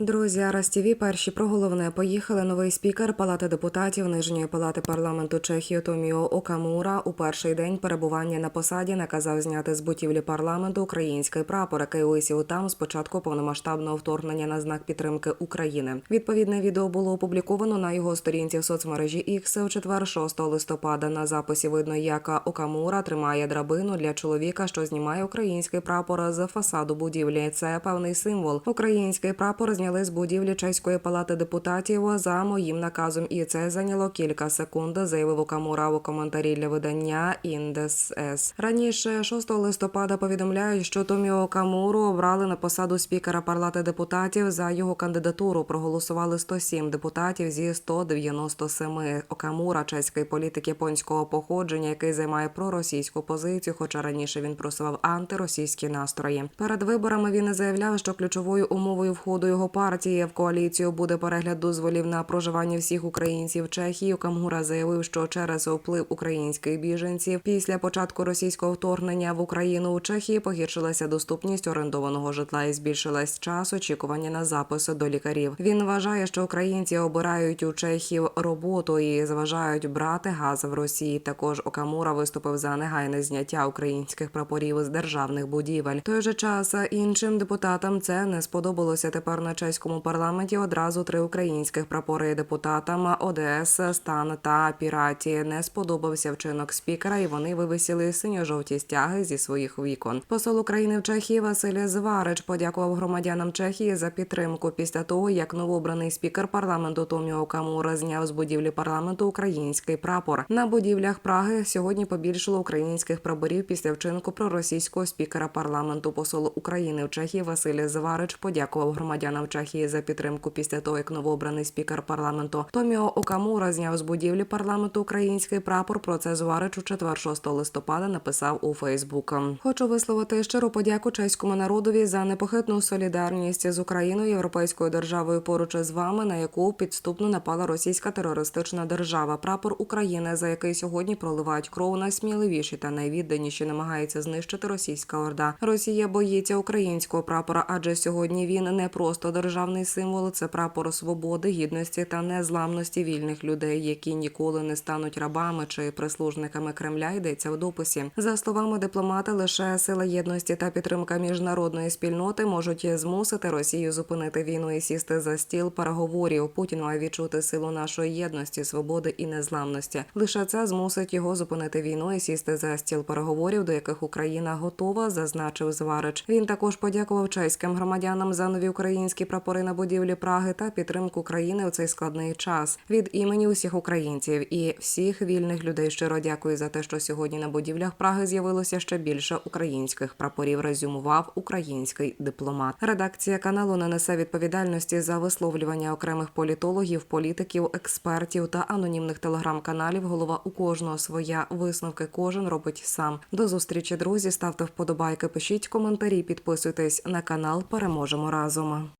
Друзі, Арас ТІВІ перші про головне поїхали. Новий спікер Палати депутатів Нижньої палати парламенту Чехії Томіо Окамура у перший день перебування на посаді наказав зняти з будівлі парламенту український прапор, який висів там з початку повномасштабного вторгнення на знак підтримки України. Відповідне відео було опубліковано на його сторінці в соцмережі X у четвер, 6 листопада. На записі видно, як Окамура тримає драбину для чоловіка, що знімає український прапор з фасаду будівлі. Це певний символ. Український прапор зняли з будівлі чеської палати депутатів за моїм наказом, і це зайняло кілька секунд. Заявив Окамура у коментарі для видання Індес С. Раніше 6 листопада повідомляють, що Томіо Камуру обрали на посаду спікера палати депутатів. За його кандидатуру проголосували 107 депутатів зі 197. Окамура, чеський політик японського походження, який займає проросійську позицію, хоча раніше він просував антиросійські настрої. Перед виборами він заявляв, що ключовою умовою входу його партії в коаліцію буде перегляд дозволів на проживання всіх українців Чехії. Камгура заявив, що через вплив українських біженців після початку російського вторгнення в Україну у Чехії погіршилася доступність орендованого житла і збільшилась час очікування на запис до лікарів. Він вважає, що українці обирають у чехів роботу і зважають брати газ в Росії. Також Окамура виступив за негайне зняття українських прапорів з державних будівель. Той же час іншим депутатам це не сподобалося. Тепер на чеському парламенті одразу три українських прапори депутатам ОДС, Стан та Піраті не сподобався вчинок спікера, і вони вивісили синьо-жовті стяги зі своїх вікон. Посол України в Чехії Василь Зварич подякував громадянам Чехії за підтримку після того, як новообраний спікер парламенту Томіо Камура зняв з будівлі парламенту український прапор. На будівлях Праги сьогодні побільшало українських прапорів після вчинку проросійського спікера парламенту. Посол України в Чехії Василь Зварич подякував громадянам Чехії за підтримку після того, як новообраний спікер парламенту Томіо Окамура зняв з будівлі парламенту український прапор. Про це Зварич у четвер 6 листопада написав у Фейсбук. Хочу висловити щиру подяку чеському народові за непохитну солідарність з Україною, європейською державою поруч з вами, на яку підступно напала російська терористична держава. Прапор України, за який сьогодні проливають кров найсміливіші та найвідданіші намагається знищити російська орда. Росія боїться українського прапора, адже сьогодні він не просто державний символ, це прапор свободи, гідності та незламності вільних людей, які ніколи не стануть рабами чи прислужниками Кремля. Йдеться в дописі. За словами дипломата, лише сила єдності та підтримка міжнародної спільноти можуть змусити Росію зупинити війну і сісти за стіл переговорів. Путін має відчути силу нашої єдності, свободи і незламності. Лише це змусить його зупинити війну і сісти за стіл переговорів, до яких Україна готова, зазначив Зварич. Він також подякував чеським громадянам за нові українські прапори на будівлі Праги та підтримку країни у цей складний час. Від імені усіх українців і всіх вільних людей щиро дякую за те, що сьогодні на будівлях Праги з'явилося ще більше українських прапорів. Резюмував український дипломат. Редакція каналу не несе відповідальності за висловлювання окремих політологів, політиків, експертів та анонімних телеграм-каналів. Голова у кожного своя висновки. Кожен робить сам. До зустрічі, друзі. Ставте вподобайки, пишіть коментарі, підписуйтесь на канал. Переможемо разом.